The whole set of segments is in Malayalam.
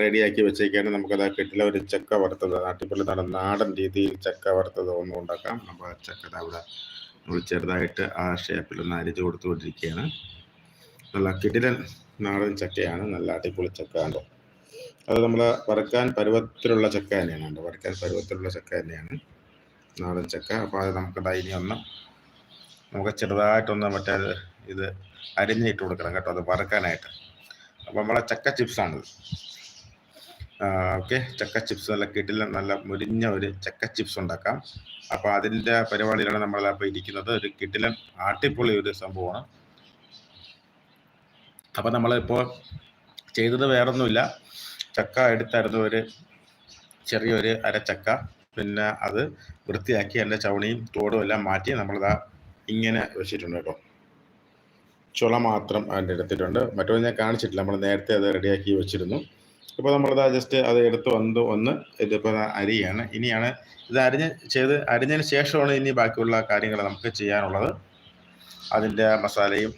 റെഡിയാക്കി വെച്ചേക്കാണ് നമുക്കത് കിട്ടില്ല ഒരു ചക്ക വറുത്തത്. നാട്ടിപ്പള്ളി നട നാടൻ രീതിയിൽ ചക്ക വറുത്തത് ഒന്നും ഉണ്ടാക്കാം. അപ്പോൾ ആ ചക്ക അവിടെ നമ്മൾ ചെറുതായിട്ട് ആ ഷേപ്പിൽ ഒന്ന് അരിച്ച് കൊടുത്തുകൊണ്ടിരിക്കുകയാണ്. നല്ല കിടിലൻ നാടൻ ചക്കയാണ്. നല്ല അടിപൊളി ചക്ക കണ്ടോ? അത് നമ്മൾ വറുക്കാൻ പരുവത്തിലുള്ള ചക്ക തന്നെയാണ് കണ്ടോ? വറുക്കാൻ പരുവത്തിലുള്ള ചക്ക തന്നെയാണ് നാടൻ ചക്ക. അപ്പോൾ അത് നമുക്ക് ഇനി ഒന്ന് നമുക്ക് ചെറുതായിട്ടൊന്ന് മറ്റേ ഇത് അരിഞ്ഞിട്ട് കൊടുക്കണം കേട്ടോ. അത് വറുക്കാനായിട്ട്. അപ്പോൾ നമ്മളെ ചക്ക ചിപ്സാണിത് ഓക്കെ. ചക്ക ചിപ്സ് നല്ല കിട്ടില്ല നല്ല മുരിഞ്ഞ ഒരു ചക്ക ചിപ്സ് ഉണ്ടാക്കാം. അപ്പോൾ അതിന്റെ പരിപാടിയിലാണ് നമ്മൾ അപ്പോൾ ഇരിക്കുന്നത്. ഒരു കിട്ടിലൻ ആട്ടിപ്പൊളി ഒരു സംഭവമാണ്. അപ്പോൾ നമ്മളിപ്പോൾ ചെയ്തത് വേറൊന്നുമില്ല. ചക്ക എടുത്തായിരുന്നു ഒരു ചെറിയൊരു അരച്ചക്ക പിന്നെ അത് വൃത്തിയാക്കി അതിന്റെ ചവണിയും തോടും എല്ലാം മാറ്റി നമ്മളിതാ ഇങ്ങനെ വെച്ചിട്ടുണ്ട് കേട്ടോ. ചുള മാത്രം അതിന്റെ എടുത്തിട്ടുണ്ട് മറ്റൊന്നും ഞാൻ കാണിച്ചിട്ടില്ല. നമ്മൾ നേരത്തെ അത് റെഡിയാക്കി വെച്ചിരുന്നു. ഇപ്പോൾ നമ്മളിതാ ജസ്റ്റ് അത് എടുത്ത് വന്ന് ഒന്ന് ഇതിപ്പോൾ അരിയാണ്. ഇനിയാണ് ഇത് അരിഞ്ഞ് ചെയ്ത് അരിഞ്ഞതിന് ശേഷമാണ് ഇനി ബാക്കിയുള്ള കാര്യങ്ങൾ നമുക്ക് ചെയ്യാനുള്ളത്. അതിന്റെ മസാലയും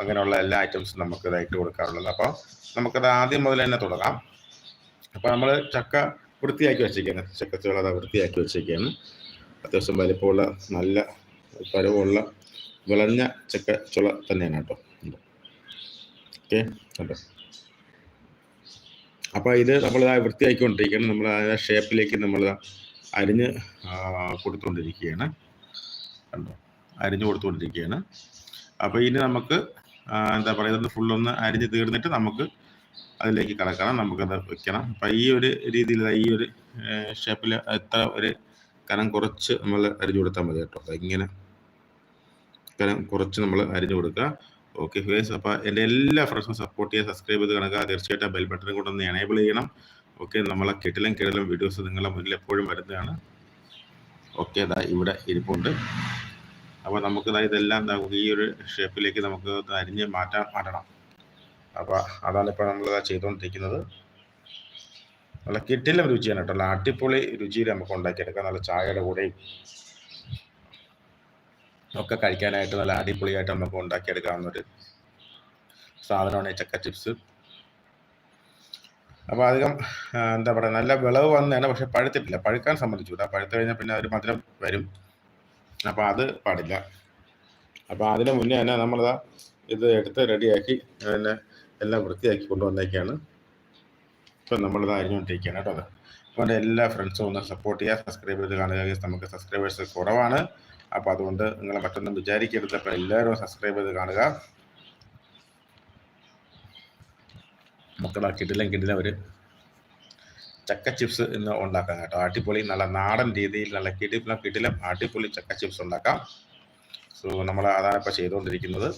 അങ്ങനെയുള്ള എല്ലാ ഐറ്റംസും നമുക്ക് ഇതായിട്ട് കൊടുക്കാറുള്ളത്. അപ്പോൾ നമുക്കത് ആദ്യം മുതൽ തന്നെ തുടങ്ങാം. അപ്പോൾ നമ്മൾ ചക്ക വൃത്തിയാക്കി വെച്ചേക്കാണ് ചക്കച്ചുള അത് വൃത്തിയാക്കി വെച്ചേക്കാണ് അത്യാവശ്യം വലിപ്പമുള്ള നല്ല പരവുള്ള വിളഞ്ഞ ചക്ക ചുള തന്നെയാണ് കേട്ടോ. ഓക്കെ കേട്ടോ അപ്പോൾ ഇത് നമ്മൾ വൃത്തിയാക്കിക്കൊണ്ടിരിക്കുകയാണ്. നമ്മൾ ആ ഷേപ്പിലേക്ക് നമ്മൾ അരിഞ്ഞ് കൊടുത്തുകൊണ്ടിരിക്കുകയാണ് കണ്ടോ? അരിഞ്ഞ് കൊടുത്തുകൊണ്ടിരിക്കുകയാണ് അപ്പോൾ ഇനി നമുക്ക് എന്താ പറയുക ഫുള്ളൊന്ന് അരിഞ്ഞ് തീർന്നിട്ട് നമുക്ക് അതിലേക്ക് കടക്കണം നമുക്കത് വെക്കണം. അപ്പം ഈ ഒരു രീതിയിൽ ഈ ഒരു ഷേപ്പിൽ എത്ര ഒരു കനം കുറച്ച് നമ്മൾ അരിഞ്ഞു കൊടുത്താൽ മതി കേട്ടോ. ഇങ്ങനെ കനം കുറച്ച് നമ്മൾ അരിഞ്ഞു കൊടുക്കുക. ഓക്കെ ഫ്രണ്ട്സ് അപ്പോൾ എന്റെ എല്ലാ ഫ്രണ്ട്സും സപ്പോർട്ട് ചെയ്യുക സബ്സ്ക്രൈബ് ചെയ്ത് കണക്കുക തീർച്ചയായിട്ടും ബെൽ ബട്ടൺ കൂടെ ഒന്ന് എനേബിൾ ചെയ്യണം. ഓക്കെ നമ്മളെ കെട്ടിലും കിടലും വീഡിയോസ് നിങ്ങളെ മുന്നിൽ എപ്പോഴും വരുന്നതാണ്. ഓക്കെ ഇതാ ഇവിടെ ഇരിപ്പുണ്ട്. അപ്പോൾ നമുക്ക് ഇതെല്ലാം ഈ ഒരു ഷേപ്പിലേക്ക് നമുക്ക് അരിഞ്ഞ് മാറ്റാൻ മാറ്റണം. അപ്പോൾ അതാണ് ഇപ്പോൾ നമ്മൾ ചെയ്തുകൊണ്ടിരിക്കുന്നത്. നല്ല കിട്ടില്ല രുചിയാണ് കേട്ടോ. നല്ല അടിപൊളി രുചിയിൽ നമുക്ക് ഉണ്ടാക്കിയെടുക്കാം. നല്ല ചായയുടെ കൂടെയും ഒക്കെ കഴിക്കാനായിട്ട് നല്ല അടിപൊളിയായിട്ട് നമുക്ക് ഉണ്ടാക്കിയെടുക്കാവുന്ന ഒരു സാധനമാണ് ഈ ചക്ക ചിപ്സ്. അപ്പോൾ അധികം എന്താ പറയാ നല്ല വിളവ് വന്നതാണ് പക്ഷെ പഴുത്തിട്ടില്ല. പഴുക്കാൻ സംബന്ധിച്ചു പഴുത്തു കഴിഞ്ഞാൽ പിന്നെ ഒരു മധുരം വരും. അപ്പോൾ അത് പാടില്ല. അപ്പോൾ അതിന് മുന്നേ തന്നെ നമ്മളിതാ ഇത് എടുത്ത് റെഡിയാക്കി പിന്നെ എല്ലാം വൃത്തിയാക്കി കൊണ്ടുവന്നേക്കാണ്. ഇപ്പം നമ്മളിത് അരിഞ്ഞുകൊണ്ടിരിക്കുകയാണ് കേട്ടോ. അപ്പോൾ എല്ലാ ഫ്രണ്ട്സും ഒന്ന് സപ്പോർട്ട് ചെയ്യുക. സബ്സ്ക്രൈബ് ചെയ്ത് കാണുക. നമുക്ക് സബ്സ്ക്രൈബേഴ്സ് കുറവാണ്. അപ്പോൾ അതുകൊണ്ട് നിങ്ങൾ മറ്റൊന്നും വിചാരിക്കരുത്. അപ്പോൾ എല്ലാവരും സബ്സ്ക്രൈബ് ചെയ്ത് കാണുക. മക്കളെ കിടിലം കിടിലം ഒരു ചക്ക ചിപ്സ് ഇന്ന് ഉണ്ടാക്കാം കേട്ടോ. അടിപൊളി നല്ല നാടൻ രീതിയിൽ നല്ല കിടിലം കിടിലം അടിപൊളി ചക്ക ചിപ്സ് ഉണ്ടാക്കാം. സോ നമ്മൾ അതാണ് ഇപ്പോൾ ചെയ്തുകൊണ്ടിരിക്കുന്നത്.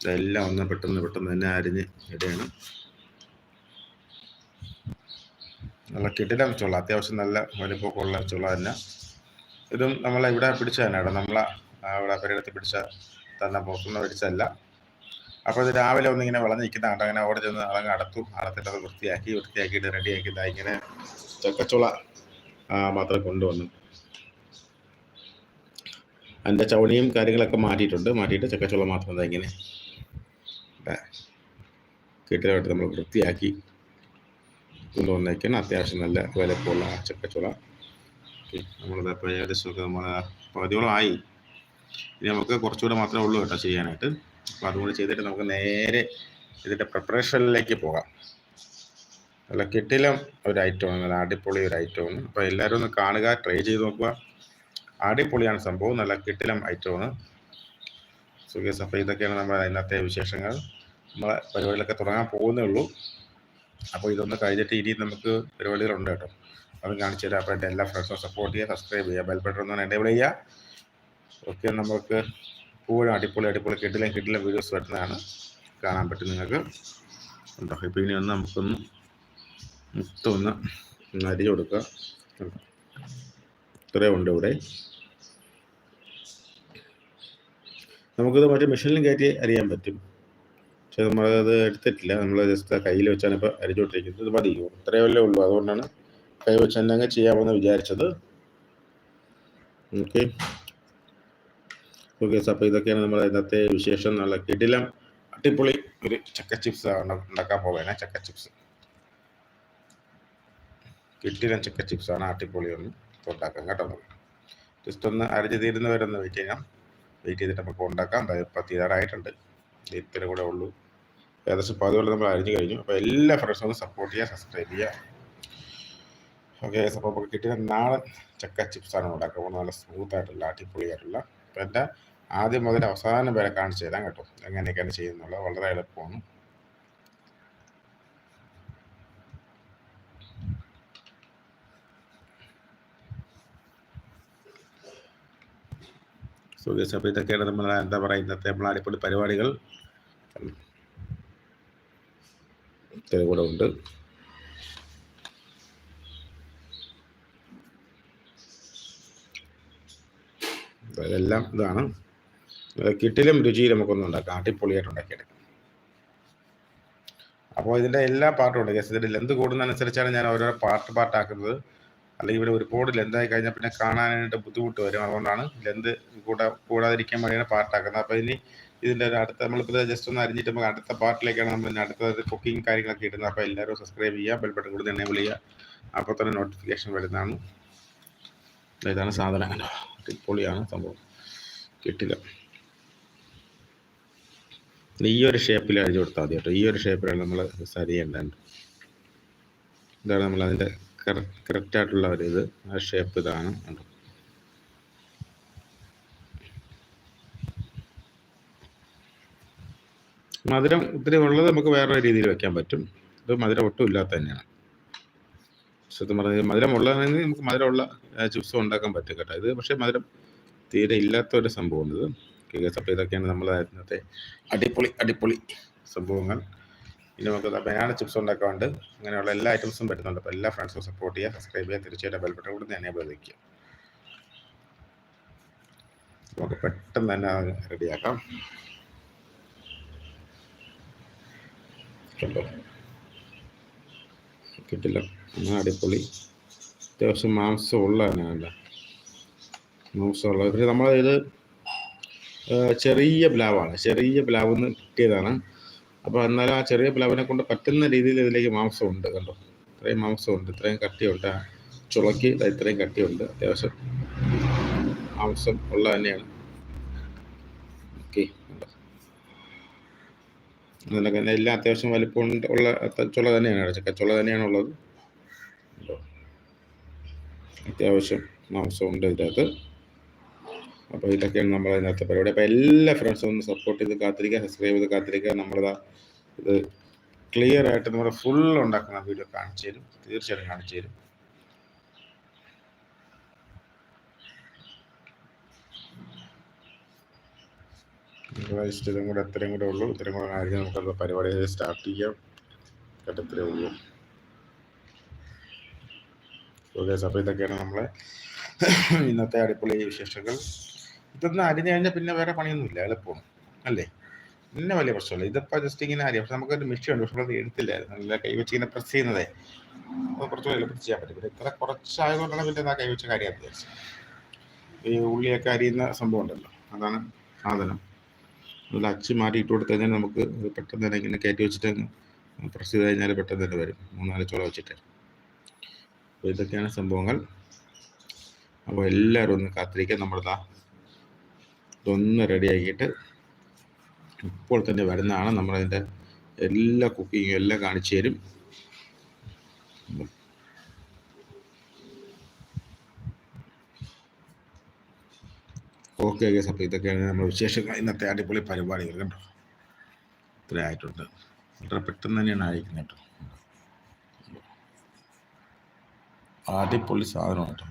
ഇതെല്ലാം ഒന്ന് പെട്ടെന്ന് പെട്ടെന്ന് തന്നെ അരിഞ്ഞ് ഇടയാണ് നല്ല കിടിലം ചുള. അത്യാവശ്യം നല്ല വലിപ്പമൊക്കെ ചുള തന്നെ. ഇതും നമ്മൾ ഇവിടെ പിടിച്ച തന്നെ കേട്ടോ. നമ്മളെ ഇവിടെ പരിടത്തിൽ പിടിച്ച തന്ന പുറത്തുനിന്ന് പിടിച്ചല്ല അപ്പോൾ ഇത് രാവിലെ ഒന്നിങ്ങനെ വിളഞ്ഞ് നിൽക്കുന്ന കണ്ട? അങ്ങനെ അവിടെ ചെന്ന് അതങ്ങ് അടത്തു. അടത്തിട്ട് അത് വൃത്തിയാക്കി വൃത്തിയാക്കിയിട്ട് റെഡിയാക്കി ഇതാ ഇങ്ങനെ ചക്കച്ചുള മാത്രം കൊണ്ടുവന്നു. അതിന്റെ ചവളിയും കാര്യങ്ങളൊക്കെ മാറ്റിയിട്ടുണ്ട്. മാറ്റിയിട്ട് ചക്കച്ചുള മാത്രം ഇതാ ഇങ്ങനെ കെട്ടിലായിട്ട് നമ്മൾ വൃത്തിയാക്കി കൊണ്ടുവന്നേക്കാണ്. അത്യാവശ്യം നല്ല വിലപ്പുള്ള ചക്കച്ചുള. നമ്മളിത് ഇപ്പോൾ ഏകദേശമൊക്കെ നമ്മൾ പകുതിയോളം ആയി ഇനി നമുക്ക് കുറച്ചുകൂടെ മാത്രമേ ഉള്ളൂ കേട്ടോ ചെയ്യാനായിട്ട്. അപ്പോൾ അതുകൂടി ചെയ്തിട്ട് നമുക്ക് നേരെ ഇതിന്റെ പ്രിപ്പറേഷനിലേക്ക് പോകാം. നല്ല കിട്ടിലും ഒരു ഐറ്റമാണ് നല്ല അടിപൊളി ഒരു ഐറ്റമാണ് അപ്പോൾ എല്ലാവരും ഒന്ന് കാണുക ട്രൈ ചെയ്ത് നോക്കുക. അടിപൊളിയാണ് സംഭവം. നല്ല കിട്ടിലും ഐറ്റമാണ് സുഖേസ് അപ്പോൾ ഇതൊക്കെയാണ് നമ്മുടെ ഇന്നത്തെ വിശേഷങ്ങൾ. നമ്മളെ പരിപാടികളൊക്കെ തുടങ്ങാൻ പോകുന്നേ ഉള്ളൂ. അപ്പോൾ ഇതൊന്ന് കഴിഞ്ഞിട്ട് ഇനി നമുക്ക് പരിപാടികളുണ്ട് കേട്ടോ. അതും കാണിച്ചു തരാം. അപ്പോൾ എന്റെ എല്ലാ ഫ്രണ്ട്സും സപ്പോർട്ട് ചെയ്യുക സബ്സ്ക്രൈബ് ചെയ്യുക ബെൽ ബട്ടൺ ഒന്ന് എനേബിൾ ചെയ്യുക. ഓക്കെ നമുക്ക് എപ്പോഴും അടിപൊളി അടിപൊളി കിട്ടില്ല കിട്ടില്ല വീഡിയോസ് വരുന്നതാണ്. കാണാൻ പറ്റും നിങ്ങൾക്ക്. ഉണ്ടോ? ഇപ്പോൾ ഇനി ഒന്ന് നമുക്കൊന്ന് മൊത്തം ഒന്ന് അരി കൊടുക്കുക. ഇത്രയും ഉണ്ട് ഇവിടെ. നമുക്കിത് മറ്റേ മെഷീനിൽ കയറ്റി അറിയാൻ പറ്റും. പക്ഷെ നമ്മളത് എടുത്തിട്ടില്ല. നമ്മൾ ജസ്റ്റ് കയ്യിൽ വെച്ചാണ് ഇപ്പോൾ അരിച്ചോണ്ടിരിക്കുന്നത് ഇത് മതി. ഇത്രയല്ലേ ഉള്ളൂ. അതുകൊണ്ടാണ് കൈ വെച്ച് തന്നെ അങ്ങ് ചെയ്യാമെന്ന് വിചാരിച്ചത്. ഓക്കെ. ഓക്കെ അപ്പോൾ ഇതൊക്കെയാണ് നമ്മുടെ ഇന്നത്തെ വിശേഷം. നല്ല കിടിലം അടിപൊളി ഒരു ചക്ക ചിപ്സ് ആണ് ഉണ്ടാക്കാൻ പോവുകയാണ്. ചക്ക ചിപ്സ്. കിട്ടിയ ചിക്കൻ ചിപ്സാണ് അടിപൊളിയൊന്ന് ഉണ്ടാക്കാം കേട്ടോ. ജസ്റ്റ് ഒന്ന് അരിഞ്ഞ് തീരുന്നവരൊന്ന് വെയിറ്റ് ചെയ്യാം. വെയിറ്റ് ചെയ്തിട്ട് നമുക്ക് ഉണ്ടാക്കാം. ഇപ്പം തീരാറായിട്ടുണ്ട്. ഇത്ര കൂടെ ഉള്ളൂ. ഏകദേശം പതുപോലെ നമ്മൾ അരിഞ്ഞ് കഴിഞ്ഞു. അപ്പോൾ എല്ലാ ഫ്രണ്ട്സും ഒന്ന് സപ്പോർട്ട് ചെയ്യുക സബ്സ്ക്രൈബ് ചെയ്യുക. ഓക്കെ അപ്പോൾ നമുക്ക് കിട്ടിയ നാടൻ ചക്ക ചിപ്സാണ് ഉണ്ടാക്കുക നല്ല സ്മൂത്തായിട്ടുള്ള അടിപൊളിയായിട്ടുള്ള. അപ്പോൾ എന്റെ ആദ്യം മുതൽ അവസാനം വരെ കാണിച്ചു തരാം കേട്ടോ. എങ്ങനെയൊക്കെയാണ് ചെയ്യുന്നുള്ളത് വളരെ എളുപ്പമാണ്. സോ ഗസ് അപ്പോൾ ഇതൊക്കെയാണ് നമ്മൾ എന്താ പറയുക ഇന്നത്തെ നമ്മൾ അടിപൊളി പരിപാടികൾ. കൂടെ ഉണ്ട്. ഇതെല്ലാം ഇതാണ്. കിട്ടിലും രുചിയിലും നമുക്കൊന്നും ഉണ്ടാക്കാം. അടിപൊളിയായിട്ട് ഉണ്ടാക്കിയെടുക്കാം. അപ്പോൾ ഇതിന്റെ എല്ലാ പാർട്ടും ഉണ്ട്. ഗസ് ഇതിന്റെ ലെന്ത് കൂടുന്നതനുസരിച്ചാണ് ഞാൻ ഓരോരോ പാർട്ട് പാർട്ടാക്കുന്നത് അല്ലെങ്കിൽ ഇവിടെ ഒരുപാട് ലെന്തായി കഴിഞ്ഞാൽ പിന്നെ കാണാനായിട്ട് ബുദ്ധിമുട്ട് വരും. അതുകൊണ്ടാണ് ലെന്ത് കൂടാ കൂടാതിരിക്കാൻ വേണ്ടിയാണ് പാർട്ടാക്കുന്നത് അപ്പോൾ ഇനി ഇതിന്റെ ഒരു അടുത്ത നമ്മളിപ്പോൾ ജസ്റ്റ് ഒന്ന് അറിഞ്ഞിട്ട് നമുക്ക് അടുത്ത പാർട്ടിലേക്കാണ് നമ്മൾ അടുത്തത് കുക്കിംഗ് കാര്യങ്ങളൊക്കെ ഇടുന്നത്. അപ്പോൾ എല്ലാവരും സബ്സ്ക്രൈബ് ചെയ്യുക ബെൽ ബട്ടൺ കൂടി എന്നെ വിളിക്കുക അപ്പോൾ തന്നെ നോട്ടിഫിക്കേഷൻ വരുന്നതാണ്. ഇതാണ് സാധനം. പൊളിയാണ് സംഭവം. കിട്ടില്ല. ഈ ഒരു ഷേപ്പിൽ അഴിച്ചു കൊടുത്താൽ മതി കേട്ടോ. ഈ ഒരു ഷേപ്പിലാണ് നമ്മൾ സരിയേണ്ടത്. ഇതാണ് നമ്മൾ അതിന്റെ കറക്റ്റ് ആയിട്ടുള്ള ഒരു ഇത്. ആ ഷേപ്പ് ഇതാണ് മധുരം ഇത്തിരി ഉള്ളത് നമുക്ക് വേറെ രീതിയിൽ വെക്കാൻ പറ്റും. ഇത് മധുരം ഒട്ടും ഇല്ലാത്ത തന്നെയാണ്. സത്യം പറഞ്ഞാൽ മധുരം ഉള്ളതാണെങ്കിൽ നമുക്ക് മധുരമുള്ള ചിപ്സും ഉണ്ടാക്കാൻ പറ്റും കേട്ടോ. ഇത് പക്ഷേ മധുരം തീരെ ഇല്ലാത്ത ഒരു സംഭവമാണ് ഇത്. കേസ് അപ്പോൾ ഇതൊക്കെയാണ് നമ്മൾ ഇന്നത്തെ അടിപൊളി അടിപൊളി സംഭവങ്ങൾ. ഇനി നമുക്ക് ബനാന ചിപ്സ് ഉണ്ടാക്കാറുണ്ട് അങ്ങനെയുള്ള എല്ലാ ഐറ്റംസും പറ്റുന്നുണ്ട് അപ്പോൾ എല്ലാ ഫ്രണ്ട്സും സപ്പോർട്ട് ചെയ്യുക സബ്സ്ക്രൈബ് ചെയ്യുക തീർച്ചയായിട്ടും ബെൽബട്ടൻ കൂടി എനേബിൾ വയ്ക്കുക നമുക്ക് പെട്ടെന്ന് തന്നെ റെഡിയാക്കാം കണ്ടോ? കിട്ടില്ല. എന്നാൽ അടിപൊളി. അത്യാവശ്യം മാംസമുള്ള തന്നെയല്ല മാംസമുള്ള. പക്ഷേ നമ്മളിത് ചെറിയ പ്ലാവാണ്. ചെറിയ പ്ലാവ് നിന്ന് കിട്ടിയതാണ്. അപ്പോൾ എന്നാലും ആ ചെറിയ പ്ലാവിനെ കൊണ്ട് പറ്റുന്ന രീതിയിൽ ഇതിലേക്ക് മാംസം ഉണ്ട് കണ്ടോ? ഇത്രയും മാംസമുണ്ട്. ഇത്രയും കട്ടിയുണ്ട്. ചുളക്കി ഇത്രയും കട്ടിയുണ്ട്. അത്യാവശ്യം മാംസം ഉള്ള തന്നെയാണ് ഓക്കെ. അതിനൊക്കെ എല്ലാം അത്യാവശ്യം വലിപ്പം ഉള്ള ചുള തന്നെയാണ് ചക്കച്ചുള തന്നെയാണ് ഉള്ളത്. അത്യാവശ്യം മാംസമുണ്ട് ഇതിനകത്ത് അപ്പോൾ ഇതൊക്കെയാണ് നമ്മൾ അതിനകത്ത് പരിപാടി. അപ്പോൾ എല്ലാ ഫ്രണ്ട്സും ഒന്ന് സപ്പോർട്ട് ചെയ്ത് കാത്തിരിക്കുക സബ്സ്ക്രൈബ് ചെയ്ത് കാത്തിരിക്കുക. നമ്മളിതാ ഇത് ക്ലിയർ ആയിട്ട് നമ്മുടെ ഫുൾ ഉണ്ടാക്കുന്ന വീഡിയോ കാണിച്ചു തരും. തീർച്ചയായിട്ടും കാണിച്ചു തരും. ഇതും കൂടെ എത്രയും കൂടെ ഉള്ളൂ. ഇത്രയും കൂടെ ആയിരിക്കും നമുക്കത് പരിപാടി സ്റ്റാർട്ട് ചെയ്യാം. ഘട്ടത്തിലേ ഉള്ളൂ. ഓക്കെ അപ്പോൾ ഇതൊക്കെയാണ് നമ്മളെ ഇന്നത്തെ അടിപൊളി വിശേഷങ്ങൾ. ഇതൊന്നും അരിഞ്ഞു കഴിഞ്ഞാൽ പിന്നെ വേറെ പണിയൊന്നുമില്ല. എളുപ്പമാണ് അല്ലേ? പിന്നെ വലിയ പ്രശ്നമില്ല. ഇതിപ്പോൾ ജസ്റ്റ് ഇങ്ങനെ അരിയാം പക്ഷെ നമുക്കൊരു മിഷൻ ഉണ്ട്. പക്ഷെ അത് എടുത്തില്ലായിരുന്നു. നല്ല കൈവച്ച് ഇങ്ങനെ പ്രസ് ചെയ്യുന്നതേ. അത് കുറച്ച് എളുപ്പത്തിൽ ചെയ്യാൻ പറ്റും. പിന്നെ ഇത്ര കുറച്ചായതുകൊണ്ടാണ് പിന്നെ ആ കൈവച്ച കാര്യം വിചാരിച്ചത്. ഈ ഉള്ളിയൊക്കെ അരിയുന്ന സംഭവം ഉണ്ടല്ലോ. അതാണ് സാധനം. അതിൽ അച്ച് മാറ്റി ഇട്ട് കൊടുത്തു കഴിഞ്ഞാൽ നമുക്ക് പെട്ടെന്ന് തന്നെ ഇങ്ങനെ കയറ്റി വെച്ചിട്ട് പ്രസ് ചെയ്ത് കഴിഞ്ഞാൽ പെട്ടെന്ന് തന്നെ വരും. മൂന്നാൽ ചോള വെച്ചിട്ട്. അപ്പോൾ ഇതൊക്കെയാണ് സംഭവങ്ങൾ. അപ്പോൾ എല്ലാവരും ഒന്ന് കാത്തിരിക്കാൻ നമ്മളിതാ ഇതൊന്ന് റെഡിയാക്കിയിട്ട് ഇപ്പോൾ തന്നെ വരുന്നതാണ് നമ്മളതിന്റെ എല്ലാ കുക്കിങ്ങും എല്ലാം കാണിച്ചു തരും. ഓക്കെ ഓക്കെ അപ്പോൾ ഇതൊക്കെയാണ് നമ്മൾ വിശേഷങ്ങൾ ഇന്നത്തെ അടിപൊളി പരിപാടികൾ കണ്ടോ? ഇത്ര ആയിട്ടുണ്ട്. വളരെ പെട്ടെന്ന് തന്നെയാണ് അയക്കുന്നത് കേട്ടോ. അടിപൊളി സാധനം കേട്ടോ.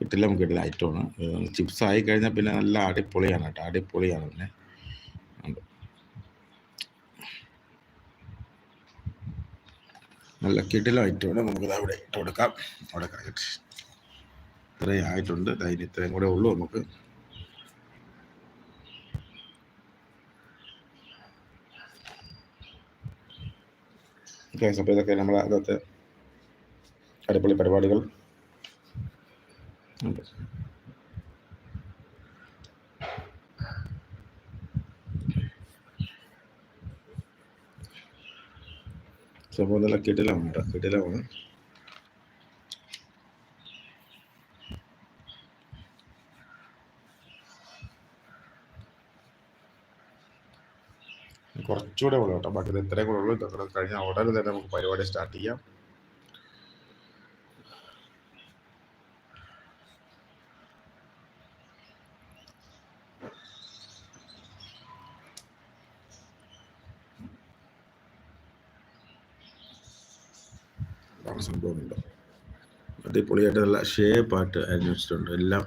കിട്ടില്ല കിട്ടില്ല. ഐറ്റമാണ് ചിപ്സ് ആയി കഴിഞ്ഞാൽ പിന്നെ നല്ല അടിപൊളിയാണ് കേട്ടോ. അടിപൊളിയാണ് പിന്നെ. നല്ല കിടിലം ഐറ്റമാണ് നമുക്കത് അവിടെ ഇട്ട് കൊടുക്കാം. അവിടെ കഴിക്കട്ടെ ഇത്രയും ആയിട്ടുണ്ട്. അതിന് ഇത്രയും കൂടെ ഉള്ളൂ നമുക്ക്. അപ്പോൾ ഇതൊക്കെ നമ്മളെ അകത്തെ അടിപൊളി പരിപാടികൾ. ഉണ്ട് സംഭവം നല്ല കിടിലമാണ് കിടിലമാണ്. കുറച്ചുകൂടെ ഉള്ളൂ കേട്ടോ. ബാക്കി ഇത് ഇത്രയും കൂടെ ഉള്ളൂ. ഇതൊക്കെ കഴിഞ്ഞാൽ ഉടനെ തന്നെ നമുക്ക് പരിപാടി സ്റ്റാർട്ട് ചെയ്യാം. അടിപൊളിയായിട്ട് നല്ല ഷേപ്പായിട്ട് അരിഞ്ഞു വെച്ചിട്ടുണ്ട് എല്ലാം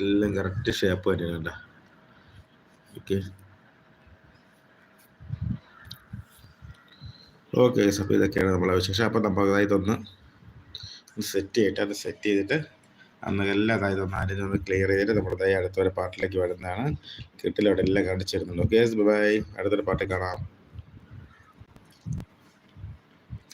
എല്ലാം കറക്റ്റ് ഷേപ്പ് തന്നെയാണ് ഓക്കെ ഓക്കെ അപ്പോൾ ഇതൊക്കെയാണ് നമ്മളെ വിശേഷം. അപ്പോൾ നമുക്ക് അതായത് സെറ്റ് ചെയ്തിട്ട് അത് സെറ്റ് ചെയ്തിട്ട് അന്ന് എല്ലാം അതായത് ഒന്ന് അരിഞ്ഞൊന്ന് ക്ലിയർ ചെയ്തിട്ട് നമ്മുടെ അടുത്തൊരു പാട്ടിലേക്ക് വരുന്നതാണ്. കിട്ടിലവിടെ എല്ലാം കാണിച്ചു തരുന്നുണ്ട്. ഓക്കെ ബൈ അടുത്തൊരു പാട്ട് കാണാം.